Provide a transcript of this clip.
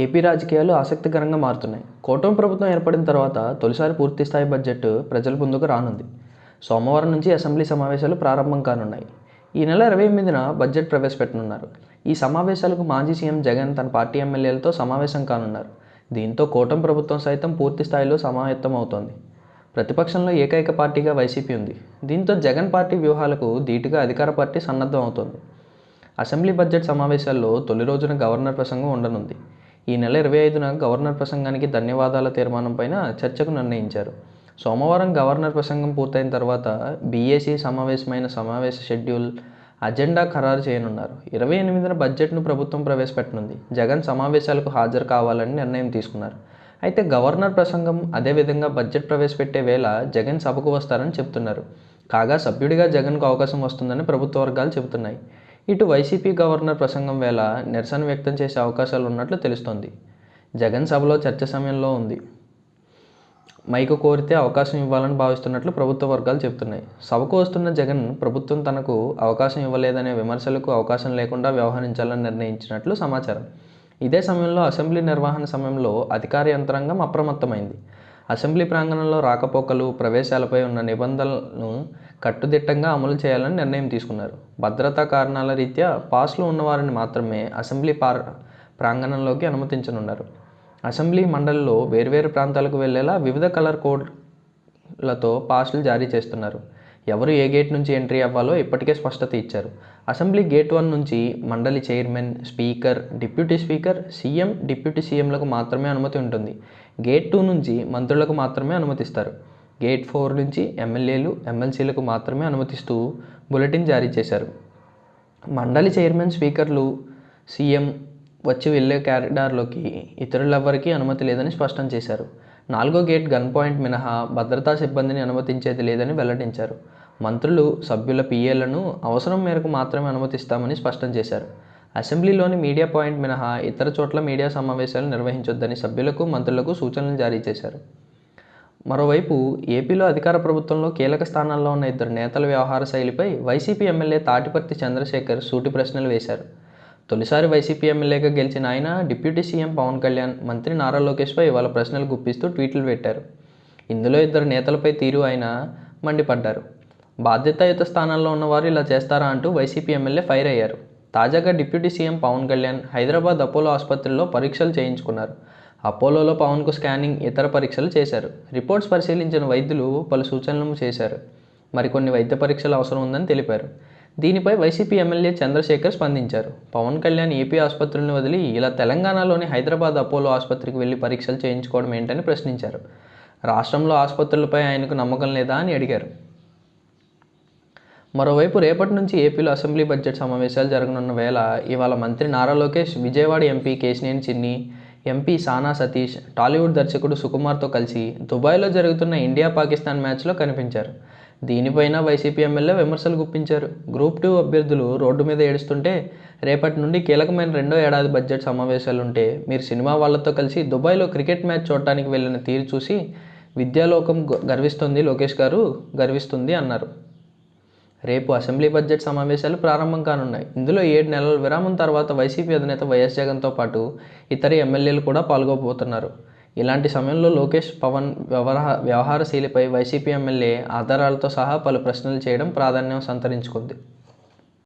AP రాజకీయాలు ఆసక్తికరంగా మారుతున్నాయి. కూటమి ప్రభుత్వం ఏర్పడిన తర్వాత తొలిసారి పూర్తి స్థాయి బడ్జెట్ ప్రజల ముందుకు రానుంది. సోమవారం నుంచి అసెంబ్లీ సమావేశాలు ప్రారంభం కానున్నాయి. ఈ నెల ఇరవై ఎనిమిదిన బడ్జెట్ ప్రవేశపెట్టనున్నారు. ఈ సమావేశాలకు మాజీ సీఎం జగన్ తన పార్టీ ఎమ్మెల్యేలతో సమావేశం కానున్నారు. దీంతో కూటమి ప్రభుత్వం సైతం పూర్తి స్థాయిలో సమాయత్తం అవుతోంది. ప్రతిపక్షంలో ఏకైక పార్టీగా వైసీపీ ఉంది. దీంతో జగన్ పార్టీ వ్యూహాలకు ధీటుగా అధికార పార్టీ సన్నద్ధం అవుతోంది. అసెంబ్లీ బడ్జెట్ సమావేశాల్లో తొలి రోజున గవర్నర్ ప్రసంగం ఉండనుంది. ఈ నెల ఇరవై ఐదున గవర్నర్ ప్రసంగానికి ధన్యవాదాల తీర్మానంపైన చర్చకు నిర్ణయించారు. సోమవారం గవర్నర్ ప్రసంగం పూర్తయిన తర్వాత బీఏసీ సమావేశమైన సమావేశ షెడ్యూల్ అజెండా ఖరారు చేయనున్నారు. ఇరవై ఎనిమిదిన బడ్జెట్ను ప్రభుత్వం ప్రవేశపెట్టనుంది. జగన్ సమావేశాలకు హాజరు కావాలని నిర్ణయం తీసుకున్నారు. అయితే గవర్నర్ ప్రసంగం అదేవిధంగా బడ్జెట్ ప్రవేశపెట్టే వేళ జగన్ సభకు వస్తారని చెప్తున్నారు. కాగా సభ్యుడిగా జగన్కు అవకాశం వస్తుందని ప్రభుత్వ వర్గాలు చెబుతున్నాయి. ఇటు వైసీపీ గవర్నర్ ప్రసంగం వేళ నిరసన వ్యక్తం చేసే అవకాశాలు ఉన్నట్లు తెలుస్తోంది. జగన్ సభలో చర్చ సమయంలో ఉంది. మైకు కోరితే అవకాశం ఇవ్వాలని భావిస్తున్నట్లు ప్రభుత్వ వర్గాలు చెబుతున్నాయి. సభకు వస్తున్న జగన్ ప్రభుత్వం తనకు అవకాశం ఇవ్వలేదనే విమర్శలకు అవకాశం లేకుండా వ్యవహరించాలని నిర్ణయించినట్లు సమాచారం. ఇదే సమయంలో అసెంబ్లీ నిర్వహణ సమయంలో అధికార యంత్రాంగం అప్రమత్తమైంది. అసెంబ్లీ ప్రాంగణంలో రాకపోకలు ప్రవేశాలపై ఉన్న నిబంధనలను కట్టుదిట్టంగా అమలు చేయాలని నిర్ణయం తీసుకున్నారు. భద్రతా కారణాల రీత్యా పాస్లు ఉన్నవారిని మాత్రమే అసెంబ్లీ పార్ ప్రాంగణంలోకి అనుమతించనున్నారు. అసెంబ్లీ మండలిలో వేర్వేరు ప్రాంతాలకు వెళ్ళేలా వివిధ కలర్ కోడ్లతో పాస్లు జారీ చేస్తున్నారు. ఎవరు ఏ గేట్ నుంచి ఎంట్రీ అవ్వాలో ఇప్పటికే స్పష్టత ఇచ్చారు. అసెంబ్లీ గేట్ వన్ నుంచి మండలి chairman speaker deputy speaker CM deputy సీఎంలకు మాత్రమే అనుమతి ఉంటుంది. గేట్ టూ నుంచి మంత్రులకు మాత్రమే అనుమతిస్తారు. గేట్ ఫోర్ నుంచి ఎమ్మెల్యేలు ఎమ్మెల్సీలకు మాత్రమే అనుమతిస్తూ బులెటిన్ జారీ చేశారు. మండలి చైర్మన్ స్పీకర్లు సీఎం వచ్చి వెళ్ళే క్యారిడార్లోకి ఇతరులెవ్వరికీ అనుమతి లేదని స్పష్టం చేశారు. నాలుగో గేట్ గన్ పాయింట్ మినహా భద్రతా సిబ్బందిని అనుమతించేది లేదని వెల్లడించారు. మంత్రులు సభ్యుల పిఏలను అవసరం మేరకు మాత్రమే అనుమతిస్తామని స్పష్టం చేశారు. అసెంబ్లీలోని మీడియా పాయింట్ మినహా ఇతర చోట్ల మీడియా సమావేశాలు నిర్వహించొద్దని సభ్యులకు మంత్రులకు సూచనలు జారీ చేశారు. మరోవైపు ఏపీలో అధికార ప్రభుత్వంలో కీలక స్థానాల్లో ఉన్న ఇద్దరు నేతల వ్యవహార శైలిపై వైసీపీ ఎమ్మెల్యే తాటిపర్తి చంద్రశేఖర్ సూటి ప్రశ్నలు వేశారు. తొలిసారి వైసీపీ ఎమ్మెల్యేగా గెలిచిన ఆయన డిప్యూటీ సీఎం పవన్ కళ్యాణ్ మంత్రి నారా లోకేష్పై ఇవాళ ప్రశ్నలు గుప్పిస్తూ ట్వీట్లు పెట్టారు. ఇందులో ఇద్దరు నేతలపై తీరు ఆయన మండిపడ్డారు. బాధ్యతాయుత స్థానాల్లో ఉన్నవారు ఇలా చేస్తారా అంటూ వైసీపీ ఎమ్మెల్యే ఫైర్ అయ్యారు. తాజాగా deputy CM Pawan Kalyan Hyderabad Apollo ఆసుపత్రిలో పరీక్షలు చేయించుకున్నారు. అపోలోలో పవన్కు స్కానింగ్ ఇతర పరీక్షలు చేశారు. రిపోర్ట్స్ పరిశీలించిన వైద్యులు పలు సూచనలు చేశారు. మరికొన్ని వైద్య పరీక్షలు అవసరం ఉందని తెలిపారు. దీనిపై వైసీపీ ఎమ్మెల్యే చంద్రశేఖర్ స్పందించారు. పవన్ కళ్యాణ్ ఏపీ ఆసుపత్రులను వదిలి ఇలా తెలంగాణలోని హైదరాబాద్ అపోలో ఆసుపత్రికి వెళ్ళి పరీక్షలు చేయించుకోవడం ఏంటని ప్రశ్నించారు. రాష్ట్రంలో ఆసుపత్రులపై ఆయనకు నమ్మకం లేదా అని అడిగారు. మరోవైపు రేపటి నుంచి ఏపీలో అసెంబ్లీ బడ్జెట్ సమావేశాలు జరగనున్న వేళ ఇవాళ మంత్రి నారా లోకేష్ విజయవాడ ఎంపీ కేశినేని చిన్ని ఎంపీ సానా సతీష్ టాలీవుడ్ దర్శకుడు సుకుమార్తో కలిసి దుబాయ్లో జరుగుతున్న ఇండియా పాకిస్తాన్ మ్యాచ్లో కనిపించారు. దీనిపైన వైసీపీ ఎమ్మెల్యే విమర్శలు గుప్పించారు. గ్రూప్ టూ అభ్యర్థులు రోడ్డు మీద ఏడుస్తుంటే రేపటి నుండి కీలకమైన రెండో ఏడాది బడ్జెట్ సమావేశాలుంటే మీరు సినిమా వాళ్ళతో కలిసి దుబాయ్లో క్రికెట్ మ్యాచ్ చూడటానికి వెళ్ళిన తీరు చూసి విద్యాలోకం గర్విస్తుంది లోకేష్ గారు గర్విస్తుంది అన్నారు. రేపు అసెంబ్లీ బడ్జెట్ సమావేశాలు ప్రారంభం కానున్నాయి. ఇందులో ఏడు నెలల విరామం తర్వాత వైసీపీ అధినేత వైఎస్ జగన్తో పాటు ఇతర ఎమ్మెల్యేలు కూడా పాల్గొబోతున్నారు. ఇలాంటి సమయంలో లోకేష్ పవన్ వ్యవహార వ్యవహారశైలిపై వైసీపీ ఎమ్మెల్యే ఆధారాలతో సహా పలు ప్రశ్నలు చేయడం ప్రాధాన్యం సంతరించుకుంది.